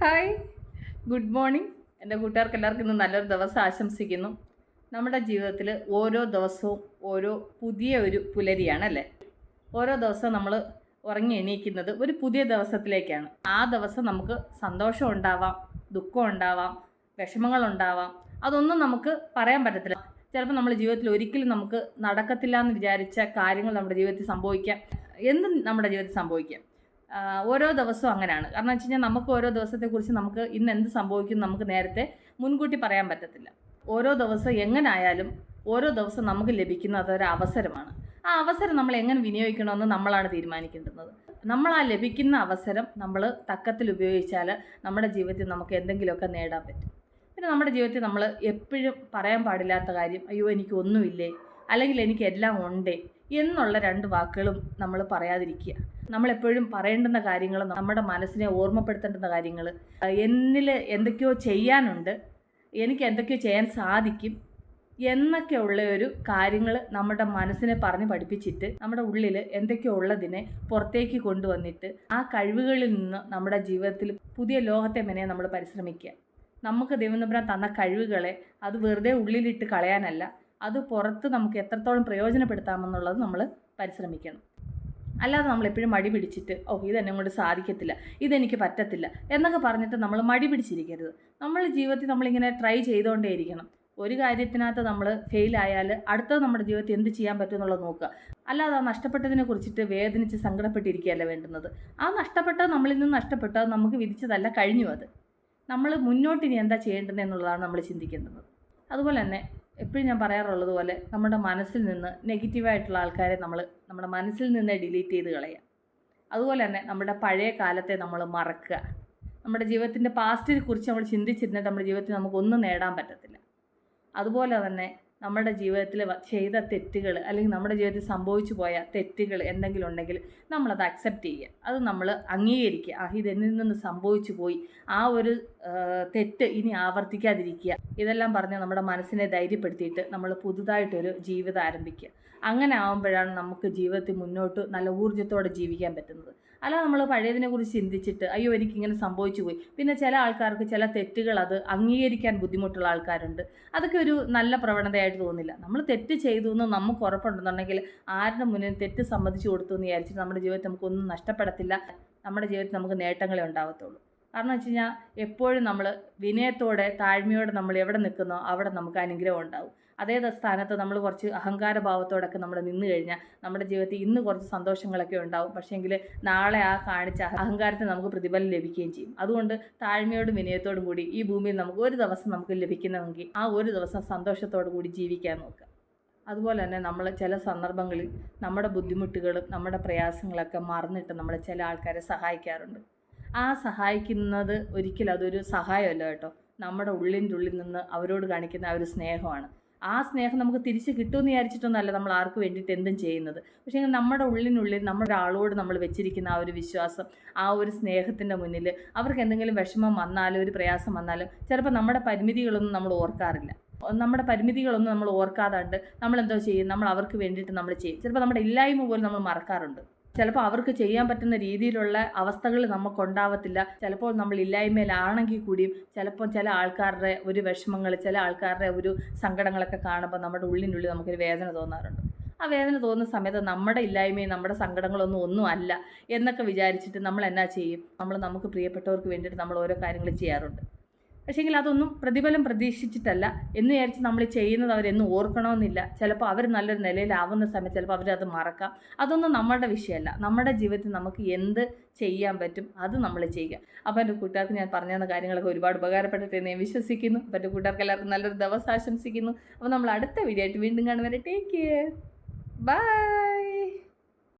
Hi good morning എന്റെ കൂട്ടുകാർക്ക് എല്ലാവർക്കും ഇന്ന് നല്ലൊരു ദിവസം ആശംസിക്കുന്നു. നമ്മുടെ ജീവിതത്തിൽ ഓരോ ദിവസവും ഓരോ പുതിയ ഒരു പുലരിയാണ് അല്ലേ? ഓരോ ദിവസവും നമ്മൾ ഉറങ്ങി എണീക്കുന്നത് ഒരു പുതിയ ദിവസത്തിലേക്കാണ്. ആ ദിവസം നമുക്ക് സന്തോഷം ഉണ്ടാവാം ദുഃഖം ഉണ്ടാവാം വിഷമങ്ങളുണ്ടാവാം അതൊന്നും നമുക്ക് പറയാൻ പറ്റത്തില്ല. ചിലപ്പോൾ നമ്മുടെ ജീവിതത്തിൽ ഒരിക്കലും നമുക്ക് നടക്കത്തില്ല എന്ന് വിചാരിച്ച കാര്യങ്ങൾ നമ്മുടെ ജീവിതത്തിൽ സംഭവിക്കാം. എന്തും നമ്മുടെ ജീവിതത്തിൽ സംഭവിക്കാം. ഓരോ ദിവസവും അങ്ങനെയാണ്. കാരണം വെച്ച് കഴിഞ്ഞാൽ നമുക്ക് ഓരോ ദിവസത്തെക്കുറിച്ച് നമുക്ക് ഇന്ന് എന്ത് സംഭവിക്കും നമുക്ക് നേരത്തെ മുൻകൂട്ടി പറയാൻ പറ്റത്തില്ല. ഓരോ ദിവസം എങ്ങനായാലും ഓരോ ദിവസം നമുക്ക് ലഭിക്കുന്ന അതൊരു അവസരമാണ്. ആ അവസരം നമ്മൾ എങ്ങനെ വിനിയോഗിക്കണമെന്ന് നമ്മളാണ് തീരുമാനിക്കേണ്ടുന്നത്. നമ്മൾ ആ ലഭിക്കുന്ന അവസരം നമ്മൾ തക്കത്തിൽ ഉപയോഗിച്ചാൽ നമ്മുടെ ജീവിതത്തിൽ നമുക്ക് എന്തെങ്കിലുമൊക്കെ നേടാൻ പറ്റും. പിന്നെ നമ്മുടെ ജീവിതത്തിൽ നമ്മൾ എപ്പോഴും പറയാൻ പാടില്ലാത്ത കാര്യം അയ്യോ എനിക്ക് ഒന്നുമില്ലേ? അല്ലെങ്കിൽ എനിക്ക് എല്ലാം ഉണ്ടേ? എന്നുള്ള രണ്ട് വാക്കുകളും നമ്മൾ പറയാതിരിക്കുക. നമ്മളെപ്പോഴും പറയേണ്ടുന്ന കാര്യങ്ങൾ നമ്മുടെ മനസ്സിനെ ഓർമ്മപ്പെടുത്തേണ്ടുന്ന കാര്യങ്ങൾ. എന്നിൽ എന്തൊക്കെയോ ചെയ്യാനുണ്ട് എനിക്ക് എന്തൊക്കെയോ ചെയ്യാൻ സാധിക്കും എന്നൊക്കെ ഉള്ള ഒരു കാര്യങ്ങൾ നമ്മുടെ മനസ്സിനെ പറഞ്ഞ് പഠിപ്പിച്ചിട്ട് നമ്മുടെ ഉള്ളിൽ എന്തൊക്കെയോ ഉള്ളതിനെ പുറത്തേക്ക് കൊണ്ടുവന്നിട്ട് ആ കഴിവുകളിൽ നിന്ന് നമ്മുടെ ജീവിതത്തിൽ പുതിയ ലോകത്തെ മെനയെ നമ്മൾ പരിശ്രമിക്കുക. നമുക്ക് ദൈവനപുരം തന്ന കഴിവുകളെ അത് വെറുതെ ഉള്ളിലിട്ട് കളയാനല്ല അത് പുറത്ത് നമുക്ക് എത്രത്തോളം പ്രയോജനപ്പെടുത്താമെന്നുള്ളത് നമ്മൾ പരിശ്രമിക്കണം. അല്ലാതെ നമ്മൾ എപ്പോഴും മടി പിടിച്ചിട്ട് ഓ ഇതെന്നെ കൊണ്ട് സാധിക്കത്തില്ല ഇതെനിക്ക് പറ്റത്തില്ല എന്നൊക്കെ പറഞ്ഞിട്ട് നമ്മൾ മടി പിടിച്ചിരിക്കരുത്. നമ്മൾ ജീവിതത്തിൽ നമ്മളിങ്ങനെ ട്രൈ ചെയ്തുകൊണ്ടേയിരിക്കണം ഒരു കാര്യത്തിനകത്ത് നമ്മൾ ഫെയിലായാൽ അടുത്തത് നമ്മുടെ ജീവിതത്തിൽ എന്ത് ചെയ്യാൻ പറ്റും എന്നുള്ളത് നോക്കുക. അല്ലാതെ ആ നഷ്ടപ്പെട്ടതിനെ കുറിച്ചിട്ട് വേദനിച്ച് സങ്കടപ്പെട്ടിരിക്കുകയല്ല വേണ്ടുന്നത്. ആ നഷ്ടപ്പെട്ടത് നമ്മളിൽ നിന്ന് നഷ്ടപ്പെട്ടത് നമുക്ക് വിധിച്ചതല്ല കഴിഞ്ഞു അത്. നമ്മൾ മുന്നോട്ടിനി എന്താ ചെയ്യേണ്ടത് എന്നുള്ളതാണ് നമ്മൾ ചിന്തിക്കേണ്ടത്. അതുപോലെ തന്നെ എപ്പോഴും ഞാൻ പറയാറുള്ളത് പോലെ നമ്മുടെ മനസ്സിൽ നിന്ന് നെഗറ്റീവായിട്ടുള്ള ആൾക്കാരെ നമ്മൾ നമ്മുടെ മനസ്സിൽ നിന്ന് ഡിലീറ്റ് ചെയ്ത് കളയുക. അതുപോലെ തന്നെ നമ്മുടെ പഴയ കാലത്തെ നമ്മൾ മറക്കുക. നമ്മുടെ ജീവിതത്തിന്റെ പാസ്റ്റിനെ കുറിച്ച് നമ്മൾ ചിന്തിച്ചിരുന്നിട്ട് നമ്മുടെ ജീവിതത്തിൽ നമുക്കൊന്നും നേടാൻ പറ്റത്തില്ല. അതുപോലെ തന്നെ നമ്മുടെ ജീവിതത്തിൽ ചെയ്ത തെറ്റുകൾ അല്ലെങ്കിൽ നമ്മുടെ ജീവിതത്തിൽ സംഭവിച്ചു പോയ തെറ്റുകൾ എന്തെങ്കിലും ഉണ്ടെങ്കിൽ നമ്മളത് അക്സെപ്റ്റ് ചെയ്യുക. അത് നമ്മൾ അംഗീകരിക്കുക. ആ ഇതെന്നിൽ നിന്ന് സംഭവിച്ചു പോയി. ആ ഒരു തെറ്റ് ഇനി ആവർത്തിക്കാതിരിക്കുക. ഇതെല്ലാം പറഞ്ഞ് നമ്മുടെ മനസ്സിനെ ധൈര്യപ്പെടുത്തിയിട്ട് നമ്മൾ പുതുതായിട്ടൊരു ജീവിതം ആരംഭിക്കുക. അങ്ങനെ ആകുമ്പോഴാണ് നമുക്ക് ജീവിതത്തിൽ മുന്നോട്ട് നല്ല ഊർജത്തോടെ ജീവിക്കാൻ പറ്റുന്നത്. അല്ല നമ്മൾ പഴയതിനെ കുറിച്ച് ചിന്തിച്ചിട്ട് അയ്യോ എനിക്കിങ്ങനെ സംഭവിച്ചു പോയി. പിന്നെ ചില ആൾക്കാർക്ക് ചില തെറ്റുകൾ അത് അംഗീകരിക്കാൻ ബുദ്ധിമുട്ടുള്ള ആൾക്കാരുണ്ട്. അതൊക്കെ ഒരു നല്ല പ്രവണതയായിട്ട് തോന്നില്ല നമ്മൾ തെറ്റ് ചെയ്തു എന്ന് നമുക്ക് ഉറപ്പുണ്ടെന്നുണ്ടെങ്കിൽ ആരുടെ മുന്നിൽ തെറ്റ് സമ്മതിച്ചു കൊടുത്തു എന്ന് വിചാരിച്ചിട്ട് നമ്മുടെ ജീവിതത്തിൽ നമുക്കൊന്നും നഷ്ടപ്പെടത്തില്ല. നമ്മുടെ ജീവിതത്തിൽ നമുക്ക് നേട്ടങ്ങളെ ഉണ്ടാവത്തുള്ളൂ. കാരണം വെച്ച് കഴിഞ്ഞാൽ എപ്പോഴും നമ്മൾ വിനയത്തോടെ താഴ്മയോടെ നമ്മൾ എവിടെ നിൽക്കുന്നോ അവിടെ നമുക്ക് അനുഗ്രഹം ഉണ്ടാവും. അതേ സ്ഥാനത്ത് നമ്മൾ കുറച്ച് അഹങ്കാരഭാവത്തോടൊക്കെ നമ്മൾ നിന്ന് കഴിഞ്ഞാൽ നമ്മുടെ ജീവിതത്തിൽ ഇന്ന് കുറച്ച് സന്തോഷങ്ങളൊക്കെ ഉണ്ടാവും. പക്ഷേങ്കിൽ നാളെ ആ കാണിച്ച അഹങ്കാരത്തെ അഹങ്കാരത്തിന് നമുക്ക് പ്രതിഫലം ലഭിക്കുകയും ചെയ്യും. അതുകൊണ്ട് താഴ്മയോടും വിനയത്തോടും കൂടി ഈ ഭൂമിയിൽ നമുക്ക് ഒരു ദിവസം നമുക്ക് ലഭിക്കണമെങ്കിൽ ആ ഒരു ദിവസം സന്തോഷത്തോടു കൂടി ജീവിക്കാൻ നോക്കുക. അതുപോലെ തന്നെ നമ്മൾ ചില സന്ദർഭങ്ങളിൽ നമ്മുടെ ബുദ്ധിമുട്ടുകളും നമ്മുടെ പ്രയാസങ്ങളൊക്കെ മറന്നിട്ട് നമ്മൾ ചില ആൾക്കാരെ സഹായിക്കാറുണ്ട്. ആ സഹായിക്കുന്നത് ഒരിക്കലും അതൊരു സഹായമല്ല കേട്ടോ. നമ്മുടെ ഉള്ളിന്റെ ഉള്ളിൽ നിന്ന് അവരോട് കാണിക്കുന്ന ആ ഒരു സ്നേഹമാണ്. ആ സ്നേഹം നമുക്ക് തിരിച്ച് കിട്ടുമെന്ന് വിചാരിച്ചിട്ടൊന്നുമല്ല നമ്മൾ ആർക്ക് വേണ്ടിയിട്ട് എന്തും ചെയ്യുന്നത്. പക്ഷേ നമ്മുടെ ഉള്ളിനുള്ളിൽ നമ്മുടെ ആളോട് നമ്മൾ വെച്ചിരിക്കുന്ന ആ ഒരു വിശ്വാസം ആ ഒരു സ്നേഹത്തിന്റെ മുന്നിൽ അവർക്ക് എന്തെങ്കിലും വിഷമം വന്നാലും ഒരു പ്രയാസം വന്നാലും ചിലപ്പോൾ നമ്മുടെ പരിമിതികളൊന്നും നമ്മൾ ഓർക്കാറില്ല. നമ്മുടെ പരിമിതികളൊന്നും നമ്മൾ ഓർക്കാതെ നമ്മൾ എന്തോ ചെയ്യും നമ്മൾ അവർക്ക് വേണ്ടിയിട്ട് നമ്മൾ ചെയ്യും. ചിലപ്പോൾ നമ്മുടെ ഇല്ലായ്മ പോലും നമ്മൾ മറക്കാറുണ്ട്. ചിലപ്പോൾ അവർക്ക് ചെയ്യാൻ പറ്റുന്ന രീതിയിലുള്ള അവസ്ഥകൾ നമുക്കുണ്ടാവത്തില്ല. ചിലപ്പോൾ നമ്മൾ ഇല്ലായ്മയിലാണെങ്കിൽ കൂടിയും ചിലപ്പോൾ ചില ആൾക്കാരുടെ ഒരു വിഷമങ്ങൾ ചില ആൾക്കാരുടെ ഒരു സങ്കടങ്ങളൊക്കെ കാണുമ്പോൾ നമ്മുടെ ഉള്ളിനുള്ളിൽ നമുക്കൊരു വേദന തോന്നാറുണ്ട്. ആ വേദന തോന്നുന്ന സമയത്ത് നമ്മുടെ ഇല്ലായ്മയും നമ്മുടെ സങ്കടങ്ങളൊന്നും ഒന്നും അല്ല എന്നൊക്കെ വിചാരിച്ചിട്ട് നമ്മൾ എന്നാ ചെയ്യും? നമ്മൾ നമുക്ക് പ്രിയപ്പെട്ടവർക്ക് വേണ്ടിയിട്ട് നമ്മൾ ഓരോ കാര്യങ്ങൾ ചെയ്യാറുണ്ട്. പക്ഷേങ്കിൽ അതൊന്നും പ്രതിഫലം പ്രതീക്ഷിച്ചിട്ടല്ല. എന്ന് വിചാരിച്ച് നമ്മൾ ചെയ്യുന്നത് അവരെന്നും ഓർക്കണമെന്നില്ല. ചിലപ്പോൾ അവർ നല്ലൊരു നിലയിലാവുന്ന സമയത്ത് ചിലപ്പോൾ അവരത് മറക്കാം. അതൊന്നും നമ്മളുടെ വിഷയമല്ല. നമ്മുടെ ജീവിതത്തിൽ നമുക്ക് എന്ത് ചെയ്യാൻ പറ്റും അത് നമ്മൾ ചെയ്യുക. അപ്പോൾ എന്റെ കൂട്ടുകാർക്ക് ഞാൻ പറഞ്ഞു തന്ന കാര്യങ്ങളൊക്കെ ഒരുപാട് ഉപകാരപ്പെട്ടിട്ട് എന്നെ വിശ്വസിക്കുന്നു. അപ്പോൾ എന്റെ കൂട്ടുകാർക്ക് എല്ലാവർക്കും നല്ലൊരു ദിവസം ആശംസിക്കുന്നു. അപ്പോൾ നമ്മൾ അടുത്ത വീഡിയോ ആയിട്ട് വീണ്ടും കാണുവരെ ടേക്ക് കെയർ ബൈ